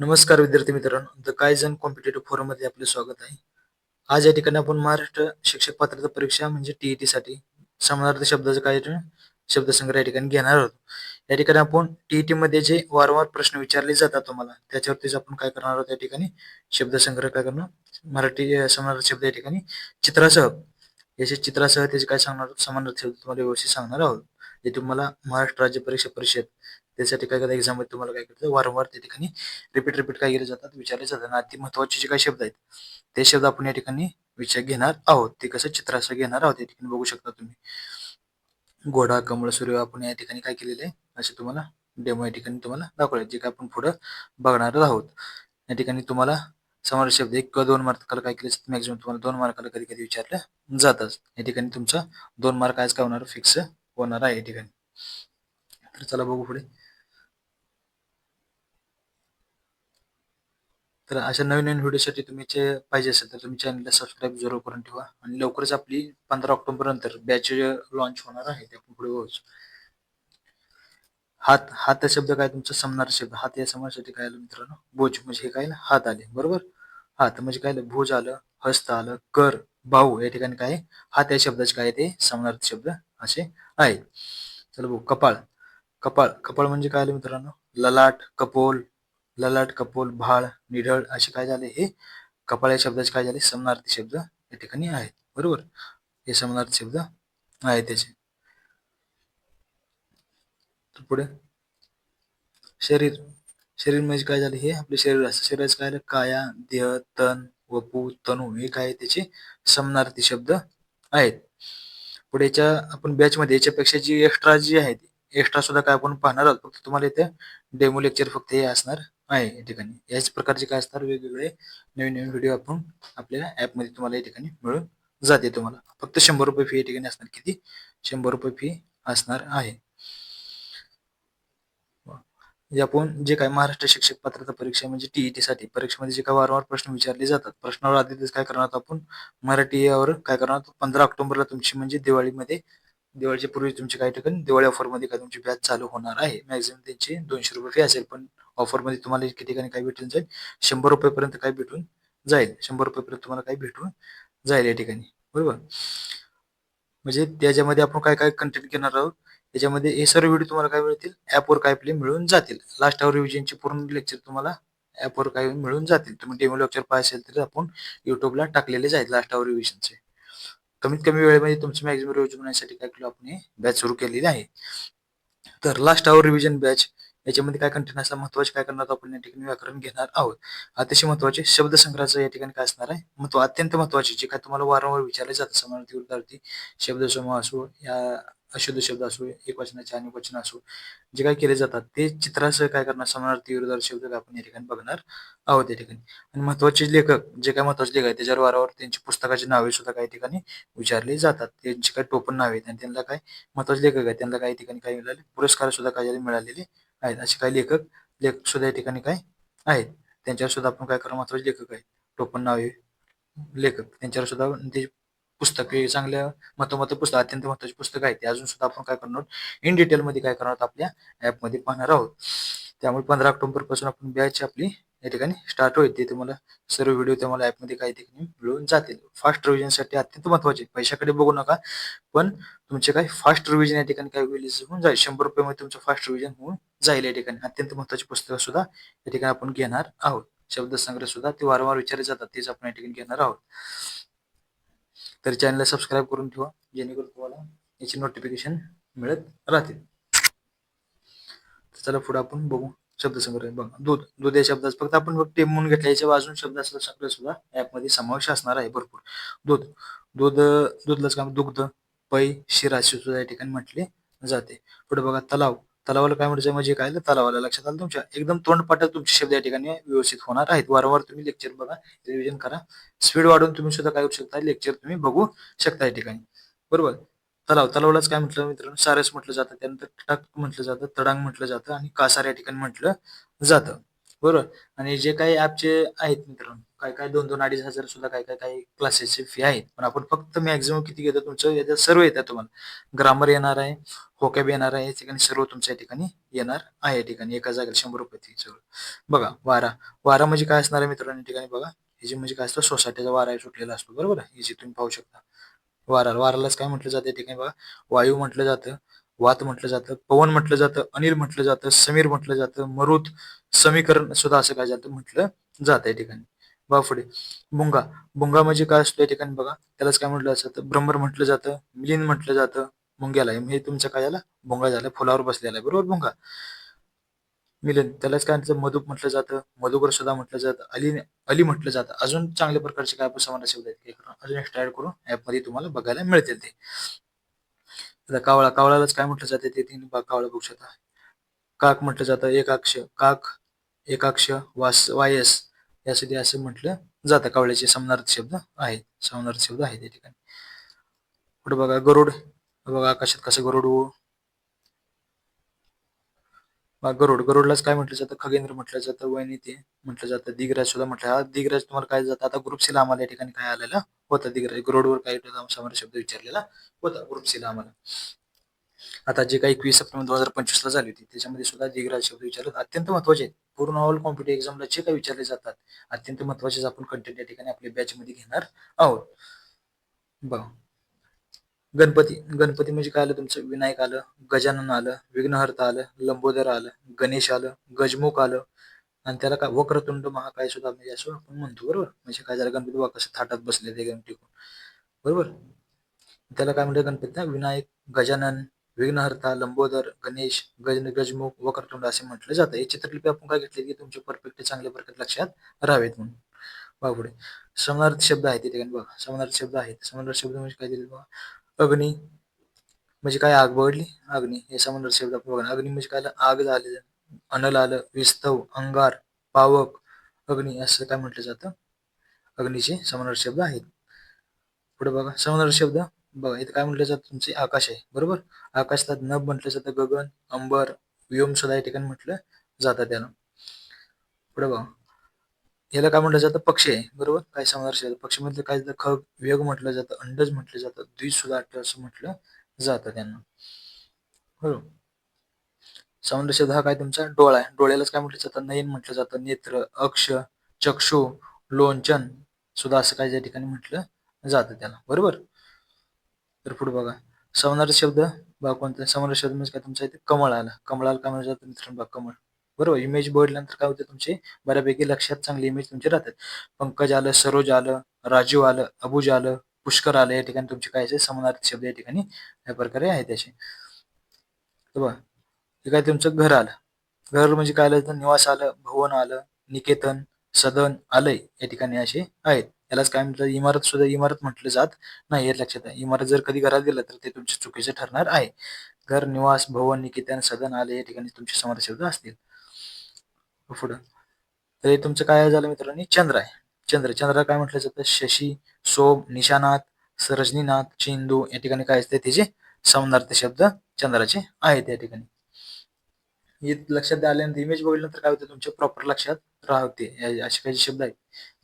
नमस्कार विद्यार्थी मित्रांनो. द कायझन कॉम्पिटेटिव्ह फोरममध्ये आपले स्वागत आहे. आज या ठिकाणी आपण महाराष्ट्र शिक्षक पात्रता परीक्षा म्हणजे टीईटी साठी समानार्थी शब्दाचं काय शब्दसंग्रह या ठिकाणी घेणार आहोत. या ठिकाणी आपण टीईटी मध्ये जे वारंवार प्रश्न विचारले जातात तुम्हाला त्याच्यावरतीच आपण काय करणार आहोत या ठिकाणी शब्दसंग्रह काय करणार मराठी समानार्थ समानार्थी शब्द या ठिकाणी चित्रासह. याचे चित्रासह त्याचे काय सांगणार आहोत? समानार्थी शब्द तुम्हाला व्यवस्थित सांगणार आहोत. जे तुम्हाला महाराष्ट्र राज्य परीक्षा परिषद त्यासाठी काय करतात एक्झाममध्ये तुम्हाला काय करतं वारंवार त्या ठिकाणी रिपीट रिपीट काय केले जातात विचारले जातात. आणि अति महत्त्वाचे जे काही शब्द आहेत ते शब्द आपण या ठिकाणी विचार घेणार आहोत. ते कसं चित्र असं घेणार आहोत या ठिकाणी बघू शकता तुम्ही. घोडा कमळ सूर्य आपण या ठिकाणी काय केलेले आहे? असे तुम्हाला डेमो या ठिकाणी तुम्हाला दाखवले जे काय आपण पुढे बघणार आहोत. या ठिकाणी तुम्हाला समोर शब्द एक किंवा दोन मार्काला काय केले मॅक्झिमम तुम्हाला दोन मार्काला कधी कधी विचारलं जातात. या ठिकाणी तुमचा दोन मार्क आज काय होणार? फिक्स होणार आहे या ठिकाणी. तर चला बघू पुढे. तर अशा नवीन नवीन व्हिडिओसाठी तुम्ही चे पाहिजे असेल तर तुम्ही चॅनलला सबस्क्राईब जरूर करून ठेवा. आणि लवकरच आपली पंधरा ऑक्टोबर नंतर बॅच लॉन्च होणार आहे ते आपण पुढे बघूच. हात हात शब्द काय तुमचा समणार शब्द? हात या समाजासाठी काय आलं मित्रांनो? भोज म्हणजे हे काय आलं? हात आले. बरोबर? हात म्हणजे काय आलं? आलं हस्त आलं कर भाऊ या ठिकाणी काय? आहे? हात या शब्दाचे काय आहे ते? समनार्थी शब्द असे आहे. चला बघू. कपाळ. कपाळ. कपाळ म्हणजे काय आलं मित्रांनो? ललाट कपोल ललाट कपोल भाळ निढळ असे काय झाले? हे कपाळ या शब्दाचे काय झाले? समनार्थी शब्द या ठिकाणी आहेत. बरोबर? हे समनार्थी शब्द आहेत त्याचे. पुढे. शरीर. शरीर म्हणजे काय झाले? हे आपले शरीर असतं. शरीराचं काय झालं? काया देह तन वपू तनू हे काय त्याचे? समनार्थी शब्द आहेत. पुढे याच्या आपण बॅच मध्ये याच्यापेक्षा जी एक्स्ट्रा जी आहे एक्स्ट्रा सुद्धा काय आपण पाहणार आहोत? फक्त तुम्हाला इथे डेमो लेक्चर फक्त हे असणार. आहे या ठिकाणी. याच प्रकारचे काय असणार वेगवेगळे नवीन नवीन व्हिडिओ आपण आपल्या ऍपमध्ये तुम्हाला या ठिकाणी मिळून जाते तुम्हाला. फक्त शंभर रुपये फी या ठिकाणी असणार किती? शंभर रुपये फी असणार आहे. आपण जे काय महाराष्ट्र शिक्षक पात्रता परीक्षा म्हणजे टीईटी साठी परीक्षेमध्ये जे काय वारंवार प्रश्न विचारले जातात प्रश्नावर आधीच काय करणार आपण? मराठी यावर काय करणार पंधरा ऑक्टोबरला तुमची म्हणजे दिवाळीमध्ये दिवाळीच्या पूर्वी तुमची काही ठिकाणी दिवाळी ऑफरमध्ये काय तुमची बॅच चालू होणार आहे? मॅक्झिमम त्यांची दोनशे रुपये फी असेल पण ऑफरमध्ये तुम्हाला किती ठिकाणी काय भेटून जाईल. शंभर रुपयेपर्यंत काय भेटून जाईल. शंभर रुपयेपर्यंत तुम्हाला काय भेटून जाईल या ठिकाणी. बरोबर? म्हणजे त्याच्यामध्ये आपण काय काय कंटेंट घेणार आहोत? त्याच्यामध्ये हे सर्व व्हिडिओ तुम्हाला काय मिळतील? ऍपवर काय आपले मिळून जातील. लास्ट आवर रिव्हिजनचे पूर्ण लेक्चर तुम्हाला ऍपवर काय मिळून जातील. तुम्ही डेमो लेक्चर पाहिजे असेल तर आपण युट्यूबला टाकलेले जाईल लास्ट आवर रिव्हिजनचे कमीत कमी वेळेमध्ये तुमचं मॅक्झिमम रिव्हिजन होण्यासाठी काय केलं? आपण बॅच सुरू केलेली आहे. तर लास्ट आवर रिव्हिजन बॅच याच्यामध्ये काय कंटेंट असला महत्त्वाचे काय करणार आपण या ठिकाणी व्याकरण घेणार आहोत. अतिशय महत्त्वाचे शब्दसंग्रहाचं या ठिकाणी काय असणार आहे? महत्त्व अत्यंत महत्त्वाचे जे काय तुम्हाला वारंवार विचारले जातं समानार्थी शब्द शब्दसमूह असो या अशुद्ध शब्द असो एकवचनाचे आणि वचन असो जे काय केले जातात ते चित्रासह काय करणार? समानार्थी विरोधार्थी शब्द आपण या ठिकाणी बघणार आहोत या ठिकाणी. आणि महत्त्वाचे लेखक जे काय महत्त्वाचे लेखक आहेत त्याच्यावर वारंवार त्यांची पुस्तकाची नावे सुद्धा काही ठिकाणी विचारली जातात. त्यांची काही टोपण नावे आहेत आणि त्यांना काय महत्त्वाचे लेखक आहेत त्यांना काही ठिकाणी काय मिळाले? पुरस्कार सुद्धा काही मिळालेले आहेत. असे काही लेखक लेखक सुद्धा या ठिकाणी काय आहेत. त्यांच्यावर सुद्धा आपण काय करू? महत्त्वाचे लेखक आहेत. टोपण नावे लेखक. त्यांच्यावर सुद्धा ते पुस्तके चांगल्या महत्त्व पुस्तक अत्यंत महत्वाची पुस्तक आहे. ते अजून सुद्धा आपण काय करणार इन डिटेल मध्ये काय करणार आपल्या ॲपमध्ये पाहणार आहोत. त्यामुळे पंधरा ऑक्टोबरपासून आपण बॅच आपली या ठिकाणी स्टार्ट होईल. ते तुम्हाला सर्व व्हिडिओ तुम्हाला ॲपमध्ये काही ठिकाणी मिळून जातील. फास्ट रिव्हिजनसाठी अत्यंत महत्त्वाचे. पैशाकडे बघू नका पण तुमचे काही फास्ट रिव्हिजन या ठिकाणी काही होईल होऊन जाईल. शंभर रुपयामध्ये तुमचं फास्ट रिव्हिजन होऊन जाईल या ठिकाणी. अत्यंत महत्वाची पुस्तकं सुद्धा या ठिकाणी आपण घेणार आहोत. शब्दसंग्रह सुद्धा ते वारंवार विचारले जातात. तेच आपण या ठिकाणी घेणार आहोत. तर चॅनलला सबस्क्राईब करून ठेवा. जेणेकरून तुम्हाला याची नोटिफिकेशन मिळत राहतील. चला पुढे आपण बघू. शब्दसंग्रह बघा दूध. दूध या शब्दाचा फक्त आपण फक्त म्हणून घेतला याच्या अजून शब्द असला शब्द सुद्धा ऍपमध्ये समावेश असणार आहे भरपूर. दूध. दूध दूधलाच काम दुग्ध पै शिरा सुद्धा या ठिकाणी म्हटले जाते. पुढे बघा तलाव. तलावाला काय म्हणायचं म्हणजे काय? तलावाला लक्षात आलं तुमच्या? एकदम तोंडपाठात तुमचे शब्द या ठिकाणी व्यवस्थित होणार आहेत. वारंवार तुम्ही लेक्चर बघा रिव्हिजन करा. स्पीड वाढवून तुम्ही सुद्धा काय करू शकता? लेक्चर तुम्ही बघू शकता या ठिकाणी. बरोबर? तलाव तलावलाच काय म्हटलं मित्रांनो? सारस म्हटलं जातं त्यानंतर टक म्हटलं जातं तडांग म्हटलं जातं आणि कासार या ठिकाणी म्हटलं जातं. बरोबर? आणि जे काही ऍपचे आहेत मित्रांनो काय काय दोन दोन अडीच हजार सुद्धा काय काय काही क्लासेसची फी आहेत. पण आपण फक्त मॅक्झिमम किती घेतो तुमचं? याच्यात सर्व येतात तुम्हाला. ग्रामर येणार आहे होकॅब येणार आहे या ठिकाणी सर्व तुमच्या या ठिकाणी येणार आहे या ठिकाणी एका जागेला शंभर रुपये सर्व बघा वारा. वारा म्हणजे काय असणार आहे मित्रांनो ठिकाणी बघा. हे जे म्हणजे काय असतं सोसायटीचा वारा सुटलेला असतो. बरोबर? हे जे तुम्ही पाहू शकता. वारा वारालाच काय म्हटलं जातं ठिकाणी बघा? वायू म्हटलं जातं वात म्हटलं जातं पवन म्हटलं जातं अनिल म्हटलं जातं समीर म्हटलं जातं मरुत समीकरण सुद्धा असं काय जातं म्हटलं जातं या ठिकाणी. बघा पुढे. बुंगा. बुंगा म्हणजे काय असतो या ठिकाणी बघा? त्यालाच काय म्हटलं जातं? भ्रमर म्हटलं जातं मिलीन म्हटलं जातं मुंग्याला. हे तुमच्या काय झालं? भुंगा झाला फुलावर बसलेला आहे. बरोबर भुंगा मिलन. त्यालाच काय म्हणतात? मधुप म्हटलं जातं मधुकर सुद्धा म्हटलं जातं अली अली म्हटलं जातं. अजून चांगल्या प्रकारचे काय आपण शब्द आहेत अजून एक्स्ट्रा ऍड करून ऍपमध्ये तुम्हाला बघायला मिळतील ते. आता कावळा कावळालाच काय म्हटलं जाते? ते तीन कावळा बघू शकता. काक म्हटलं जातं एकाक्ष काक एकाक्ष वास वायस. यासाठी असं म्हटलं जातं. कावळ्याचे समनार्थ शब्द आहेत. समनार्थ शब्द आहेत या ठिकाणी. कुठं बघा गरुड. बघा आकाशात कसं गरुड गरुड गरुडलाच काय म्हटलं जातं? खगेंद्र म्हटलं जातं वैनी ते म्हटलं जातं दिगराज सुद्धा म्हटलं हा तुम्हाला काय जातं? आता ग्रुप सीला आम्हाला या ठिकाणी काय आलेला? होता दिगराज. गरुडवर काही समोर शब्द विचारलेला. होता ग्रुप सीला आम्हाला. आता जे काही एकवीस सप्टेंबर दोन हजार पंचवीस ला झाली होती त्याच्यामध्ये सुद्धा दिगराज शब्द विचारले अत्यंत महत्त्वाचे आहेत. पूर्ण ऑल कॉम्पिटेटिव्ह एक्झामला जे काही विचारले जातात अत्यंत महत्त्वाचे आपण कंटेंट या ठिकाणी आपल्या बॅच मध्ये घेणार आहोत. बघा. गणपती गणपती म्हणजे काय आलं तुमचं? विनायक आलं गजानन आलं विघ्नहर्ता आलं लंबोदर आलं गणेश आलं गजमुख आलं. आणि त्याला काय वक्रतुंड महाकाय सुद्धा म्हणजे असं आपण म्हणतो बरोबर? म्हणजे काय झालं गणपती बाबा कसं थाटात बसले ते गणपती बरोबर? त्याला काय म्हणतात गणपती? विनायक गजानन विघ्नहर्ता लंबोदर गणेश गज गजमुख वक्रतुंड असे म्हटलं जातं. हे चित्रलिपी आपण काय घेतली की तुमचे परफेक्ट चांगल्या प्रकारे लक्षात राहावेत म्हणून. बघा पुढे. समानार्थी शब्द आहेत तिथे बघा. समानार्थी शब्द आहेत समानार्थी शब्द म्हणजे काय दिले बघा. अग्नी. म्हणजे काय आग बघडली अग्नी. हे समानार्थी शब्द आपण बघा अग्नी म्हणजे काय? आग झाले अनल आलं विस्तव अंगार पावक अग्नी असं काय म्हटलं जातं? अग्नीचे समानार्थी शब्द आहेत. पुढे बघा समानार्थी शब्द. बघा इथं काय म्हटलं जातं? तुमचे आकाश आहे. बरोबर? आकाशात नभ म्हटलं जातं गगन अंबर व्योम सुद्धा या ठिकाणी म्हटलं जातं त्याला. पुढे बघा. याला काय म्हटलं जातं? पक्षी आहे. बरोबर? काय समानार्थी पक्षी म्हटलं काय जातं? खग वेग म्हटलं जातं. अंडज म्हटलं जातं. द्वि सुधा असं म्हटलं जातं त्यांना. बरोबर? हा काय तुमचा? डोळा आहे. डोळ्यालाच काय म्हटलं जातं? नयन म्हटलं जातं. नेत्र अक्ष चक्षु लोंचन सुद्धा असं काय त्या ठिकाणी म्हटलं जातं त्याला बरोबर? तर पुढे बघा. सवनार शब्द बघा कोणता? सवनार शब्द म्हणजे काय? तुमचा इथे कमळ आला. कमळाला काय म्हणलं जातं मित्रांनो? बघा कमळ. बरोबर? इमेज बघितल्यानंतर काय होते तुमचे? बऱ्यापैकी लक्षात चांगले इमेज तुमचे राहतात. पंकज आलं सरोज आलं राजू आलं अबुज आलं पुष्कर आलं या ठिकाणी तुमचे काय समानार्थी शब्द या ठिकाणी या प्रकारे आहेत त्याचे बघा हे काय तुमचं घर आलं. घर म्हणजे काय आलं? तर निवास आलं भवन आलं निकेतन सदन आलय या ठिकाणी असे आहेत. यालाच काय म्हणतात? इमारत सुद्धा इमारत म्हटलं जात नाही हे लक्षात आहे. इमारत जर कधी घरात गेलं तर ते तुमचे चुकीचे ठरणार आहे. घर निवास भवन निकेतन सदन आले या ठिकाणी तुमचे समाज शब्द असतील. पुढं. तर तुमचं काय झालं मित्रांनी? चंद्र आहे. चंद्र. चंद्र काय म्हटलं जातं? शशी सोम निशानाथ सरजनीनाथ चेंदू या ठिकाणी काय असते? त्याचे समानार्थी शब्द चंद्राचे आहेत या ठिकाणी. हे लक्षात आल्यानंतर इमेज बघितल्यानंतर काय होतं? तुमच्या प्रॉपर लक्षात राहते. असे काही शब्द आहेत.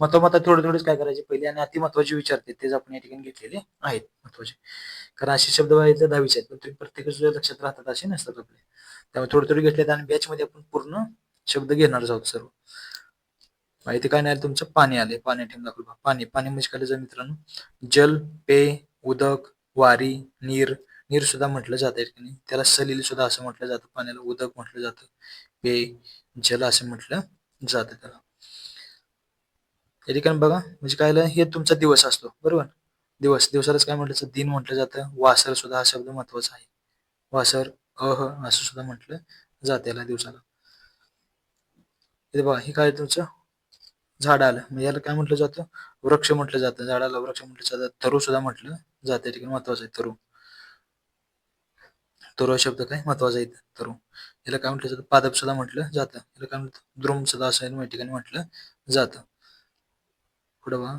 महत्त्व थोडे थोडेच काय करायचे? पहिले आणि अति महत्त्वाचे विचारते. तेच आपण या ठिकाणी घेतलेले आहेत महत्त्वाचे कारण असे शब्द व्हायचे दहावीचे आहेत. पण तुम्ही प्रत्येक लक्षात राहतात असे नसतात आपले. त्यामुळे थोडे थोडे घेतले आणि बॅच मध्ये आपण पूर्ण शब्द घेणार आहोत सर्व. माहिती काय नाही तुमचं पाणी आले पाणी ठेवून दाखवलं पाणी पाणी म्हणजे काय मित्रांनो? जल पे उदक वारी नीर. नीर सुद्धा म्हटलं नाही? त्याला सलील सुद्धा असं म्हटलं जातं. पाण्याला उदक म्हटलं जातं. पे जल असं म्हटलं जातं त्याला. या ठिकाणी बघा म्हणजे काय हे तुमचा दिवस असतो. बरोबर? दिवस. दिवसालाच काय म्हटलं दिन म्हटलं जातं. वासर सुद्धा हा शब्द महत्त्वाचा आहे. वासर अह असं सुद्धा म्हटलं जात याला दिवसाला. बघा हे काय तुमचं? झाड आलं. म्हणजे याला काय म्हटलं जातं? वृक्ष म्हटलं जातं. झाडाला वृक्ष म्हटलं जातं. तरू सुद्धा म्हटलं जातं. ठिकाणी महत्वाचं आहे तरू. तरू शब्द काय? महत्त्वाचा आहे तरू. याला काय म्हटलं जातं? पादप सुद्धा म्हटलं जातं. याला काय म्हणतं द्रुम सुद्धा असं या ठिकाणी म्हटलं जातं. पुढे बघा.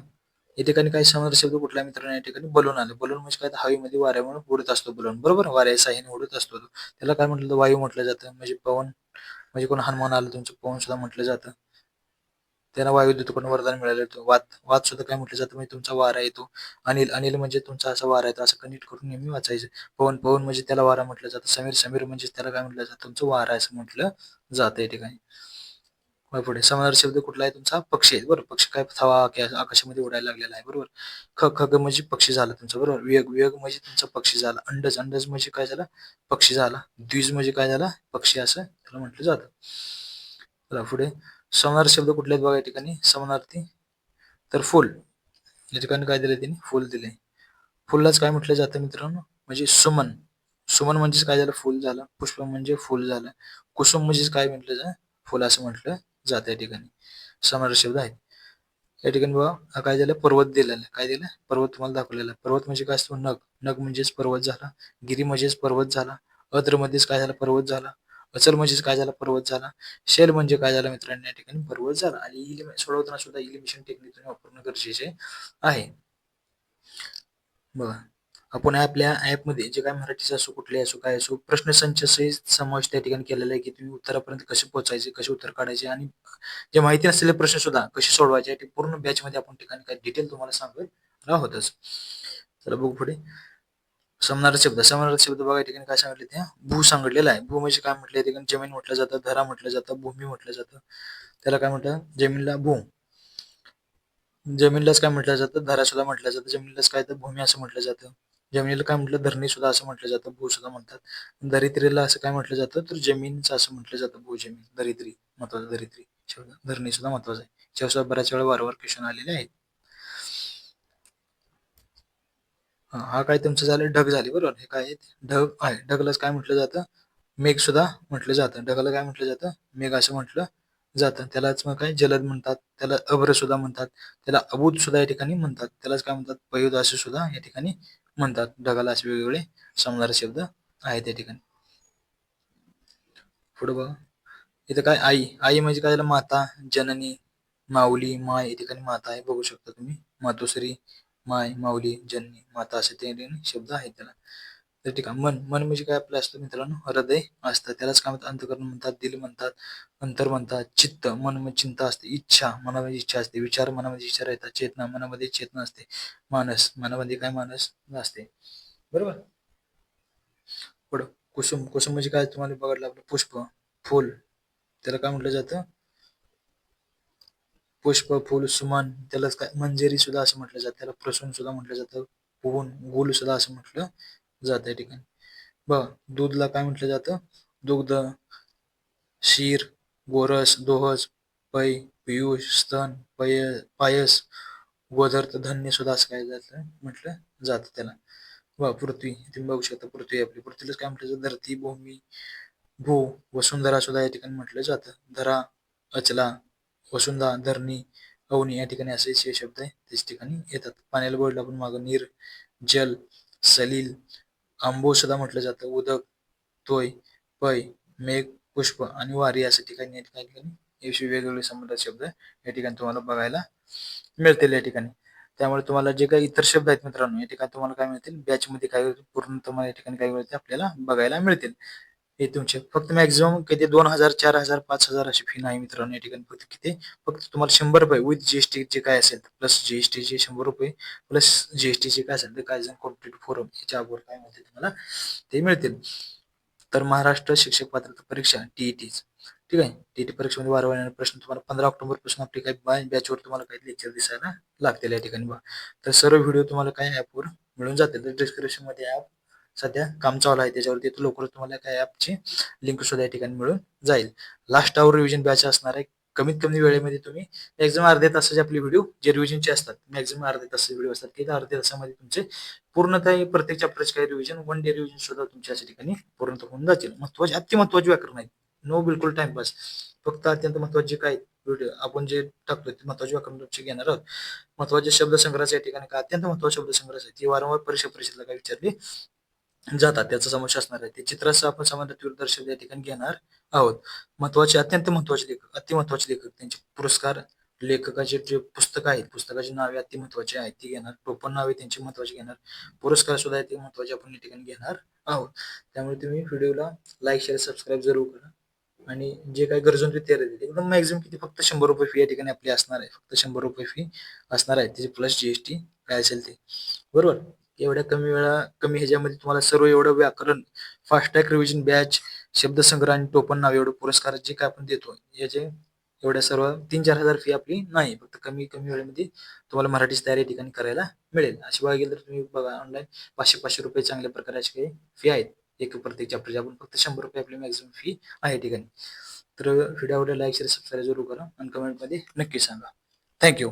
या ठिकाणी काही समर शब्द कुठल्या मित्रांनो? या ठिकाणी बलून आले. बलून म्हणजे काय? हवेमध्ये वाऱ्यामुळे उडत असतो बलून. बरोबर? वाऱ्या साह्याने उडत असतो त्याला काय म्हटलं वायू म्हटलं जातं. म्हणजे पवन म्हणजे कोण हनुमान आलं तुमचं पवन सुद्धा म्हटलं जातं. त्यांना पण वरदान मिळालं होतं वात वात सुद्धा काय म्हटलं जातं म्हणजे तुमचा वारा येतो. अनिल अनिल म्हणजे तुमचा असा वारा येतो असं कनेक्ट करून नेहमी वाचायचं. पवन पवन म्हणजे त्याला वारा म्हटलं जातं. समीर समीर म्हणजे त्याला काय म्हटलं जातं तुमचं वारा आहे असं म्हटलं जातं या ठिकाणी. मग पुढे. समानार्थी शब्द कुठला आहे तुमचा? पक्षी आहे बरोबर पक्षी काय थवा की आकाशामध्ये उडायला लागलेला आहे. बरोबर. ख खग म्हणजे पक्षी झाला तुमचा. बरोबर. वेग वेग म्हणजे तुमचा पक्षी झाला. अंडज अंडज म्हणजे काय झाला? पक्षी झाला. द्विज म्हणजे काय झाला? पक्षी असं त्याला म्हटलं जातं. चला पुढे. समानार्थी शब्द कुठले आहेत बघा या ठिकाणी? समानार्थी. तर फुल. या ठिकाणी काय दिले त्यांनी फुल दिले फुललाच काय म्हटलं जातं मित्रांनो? म्हणजे सुमन. सुमन म्हणजेच काय झालं? फुल झालं. पुष्प म्हणजे फुल झालं. कुसुम म्हणजेच काय म्हटलं जा फुल असं म्हटलं जात या ठिकाणी. समानार्थी शब्द आहेत. या ठिकाणी बघा हा काय झालं? पर्वत दिलेला आहे. काय दिलं? पर्वत तुम्हाला दाखवलेला आहे. पर्वत म्हणजे काय असतो? नग. नग म्हणजेच पर्वत झाला. गिरी म्हणजेच पर्वत झाला. अद्र मध्येच काय झाला? पर्वत झाला. अचल म्हणजेच काय झाला? पर्वत झाला. शेल म्हणजे काय झालं मित्रांनो? या ठिकाणी पर्वत झाला. आणि सोडवताना सुद्धा इलिमिशन टेक्निक वापरणं गरजेचे आहे. बघा. आपण आपल्या ऍपमध्ये जे काय मराठीचं असो कुठले असो काय असो प्रश्नसंच सहित समावेश त्या ठिकाणी केलेला आहे की तुम्ही उत्तरापर्यंत कसे पोहोचायचे कसे उत्तर काढायचे आणि जे माहिती नसलेले प्रश्न सुद्धा कसे सोडवायचे ते पूर्ण बॅच मध्ये आपण ठिकाणी काय डिटेल तुम्हाला सांगत आहोतच चला बघू पुढे. समनार्थी शब्द. समनार्थी शब्द बघा ठिकाणी काय सांगितले ते? भू सांगितलेला आहे. भू म्हणजे काय म्हटलं? ठिकाणी जमीन म्हटलं जातं धरा म्हटलं जातं भूमी म्हटलं जातं. त्याला काय म्हटलं? जमीनला भू. जमिनीलाच काय म्हटलं जातं? धरा सुद्धा म्हटलं जातं. जमिनीलाच काय तर भूमी असं म्हटलं जातं. जमिनीला काय म्हटलं? धरणी सुद्धा असं म्हटलं जातं भू सुद्धा म्हणतात. दरिद्रीला असं काय म्हटलं जातं? तर जमीनचं असं म्हटलं जातं भूजमीन दरिद्री महत्वाचं दरिद्री. शब्द धरणी सुद्धा महत्वाचं आहे. याच्यावर सुद्धा बऱ्याच वेळा वारंवार क्वेश्चन आलेले आहेत. हा काय तुमचं झालं? ढग झाले बरोबर? हे काय ढग आहे. ढगलाच काय म्हटलं जातं? मेघ सुद्धा म्हटलं जातं. ढगाला काय म्हटलं जातं? मेघ असं म्हटलं जातं. त्यालाच मग काय? जलद म्हणतात. त्याला अभ्र सुद्धा म्हणतात. त्याला अबूत सुद्धा या ठिकाणी म्हणतात. त्यालाच काय म्हणतात? पयुद असे सुद्धा या ठिकाणी म्हणतात. ढगाला असे वेगवेगळे समजणारे शब्द आहेत त्या ठिकाणी. पुढे बघा. इथं काय आई? आई म्हणजे काय? झालं माता जननी माऊली माय या ठिकाणी माता आहे. बघू शकता तुम्ही. मातोश्री माय माऊली जननी माता असे ते शब्द आहेत त्याला. तर ठीक आहे. मन मन म्हणजे काय आपलं असतं मित्रांनो? हृदय असतं. त्यालाच काय म्हणतात? अंतकरण म्हणतात दिल म्हणतात अंतर म्हणतात चित्त. मन म्हणजे चिंता असते इच्छा. मनामध्ये इच्छा असते. विचार मनामध्ये विचार येतात चेतना मनामध्ये चेतना असते. मानस. मनामध्ये काय मानस असते? बरोबर? पुढं. कुसुम. कुसुम म्हणजे काय? तुम्हाला बघायला आपलं पुष्प. फुल. त्याला काय म्हटलं जातं? पुष्प फुल सुमन. त्याला काय? मंजेरी सुद्धा असं म्हटलं जातं. त्याला प्रसून सुद्धा म्हटलं जातं. पुहून गुल सुद्धा असं म्हटलं जात या ठिकाणी. बघ दूधला काय म्हटलं जातं? दुग्ध शीर गोरस दोहस पै पियुष स्तन पय पायस गोधर्त धन्य सुद्धा असं काय जातं म्हटलं जातं त्याला. वा पृथ्वी. तुम्ही बघू शकता पृथ्वी आपली. पृथ्वीलाच काय म्हटलं जातं? धरती भूमी भू वसुंधरा सुद्धा या ठिकाणी म्हटलं जातं. धरा अचला वसुंधा धरणी अवनी या ठिकाणी असे शब्द आहे. त्याच ठिकाणी येतात. पाण्याला बोलला आपण मागं. नीर जल सलील आंबो सुद्धा म्हटलं जातं. उदक तोय पै मेघ पुष्प आणि वारी अशा ठिकाणी या ठिकाणी याविषयी वेगवेगळे संबंधित शब्द या ठिकाणी तुम्हाला बघायला मिळतील या ठिकाणी. त्यामुळे तुम्हाला जे काही इतर शब्द आहेत मित्रांनो या ठिकाणी तुम्हाला काय मिळतील? बॅच मध्ये काय पूर्ण तुम्हाला या ठिकाणी काय मिळते आपल्याला बघायला मिळतील. हे तुमचे फक्त मॅक्झिमम किती? दोन हजार चार हजार पाच हजार अशी फी नाही मित्रांनो. या ठिकाणी फक्त किती? फक्त तुम्हाला शंभर रुपये विथ जीएसटी जे काय असेल प्लस जीएसटी चे शंभर रुपये प्लस जीएसटी चे काय असेल ते काय कॉम्प्लीट फोरम याच्या अगोदर काय मिळते तुम्हाला? ते मिळतील. तर महाराष्ट्र शिक्षक पात्रता परीक्षा टीईटी ठीक आहे? टीईटी परीक्षेमध्ये वारंवार प्रश्न तुम्हाला पंधरा ऑक्टोबरपासून आपली काही बॅचवर तुम्हाला काही लेक्चर दिसायला लागतील या ठिकाणी तर सर्व व्हिडिओ तुम्हाला काय ऍपवर मिळून जातील. तर डिस्क्रिप्शनमध्ये ऍप सध्या काम चालू आहे. त्याच्यावरती लवकरच तुम्हाला काय ॲपची लिंक सुद्धा या ठिकाणी मिळून जाईल. लास्ट आवर रिव्हिजन बॅच असणार आहे. कमीत कमी वेळेमध्ये तुम्ही मॅक्झिमम अर्ध्या तासाचे आपले व्हिडिओ जे रिव्हिजनचे असतात मॅक्झिमम अर्ध्या तासाचे व्हिडिओ असतात की अर्ध्या तासामध्ये तुमचे पूर्णतः प्रत्येक चॅप्टरचे काही रिव्हिजन वन डे रिव्हिजन सुद्धा तुमच्या ठिकाणी पूर्ण होऊन जातील. महत्त्वाचे अति महत्त्वाचे व्याकरण आहेत. नो बिलकुल टाइमपास फक्त अत्यंत महत्त्वाचे काय व्हिडिओ आपण जे टाकतो ते महत्त्वाचे व्याकरण तुमचे घेणार आहोत. महत्त्वाचे शब्दसंग्रहाचे या ठिकाणी काय अत्यंत महत्त्वाचे शब्दसंग्रह आहेत. ती वारंवार परीक्षा परिषदेला काय विचारली? जातात त्याचा समावेश असणार आहे. ते चित्रासह आपण समाजात दर्शक या ठिकाणी घेणार आहोत. महत्त्वाचे अत्यंत महत्त्वाचे लेखक अति महत्त्वाचे लेखक त्यांचे पुरस्कार लेखकाचे जे पुस्तक आहेत पुस्तकाची नावे अति महत्वाची आहेत ती घेणार. टोपण नावे त्यांची महत्वाची घेणार. पुरस्कार सुद्धा ते महत्त्वाचे आपण या ठिकाणी घेणार आहोत. त्यामुळे तुम्ही व्हिडिओला लाईक शेअर सबस्क्राईब जरूर करा. आणि जे काही गरजून ते देते एकदम मॅक्झिमम किती? फक्त शंभर रुपये फी या ठिकाणी आपली असणार आहे. फक्त शंभर रुपये फी असणार आहे. त्याची प्लस जीएसटी काय असेल ते. बरोबर? एवढ्या कमी वेळा कमी ह्याच्यामध्ये तुम्हाला सर्व एवढं व्याकरण फास्टॅग रिव्हिजन बॅच शब्दसंग्रह आणि टोपण नाव एवढं पुरस्कार जे काय आपण देतो याचे एवढ्या सर्व तीन चार हजार फी आपली नाही. फक्त कमी कमी वेळेमध्ये तुम्हाला मराठीची तयारी ठिकाणी करायला मिळेल. अशी बघा गेलं तर तुम्ही बघा ऑनलाईन पाचशे पाचशे रुपये चांगल्या प्रकारे अशी काही फी आहेत. एक प्रत्येक चॅप्टरची आपण फक्त शंभर रुपये आपली मॅक्झिमम फी आहे ठिकाणी. तर व्हिडिओ आवडला लाईक शेअर सबस्क्राईब जरूर करा आणि कमेंटमध्ये नक्की सांगा. थँक्यू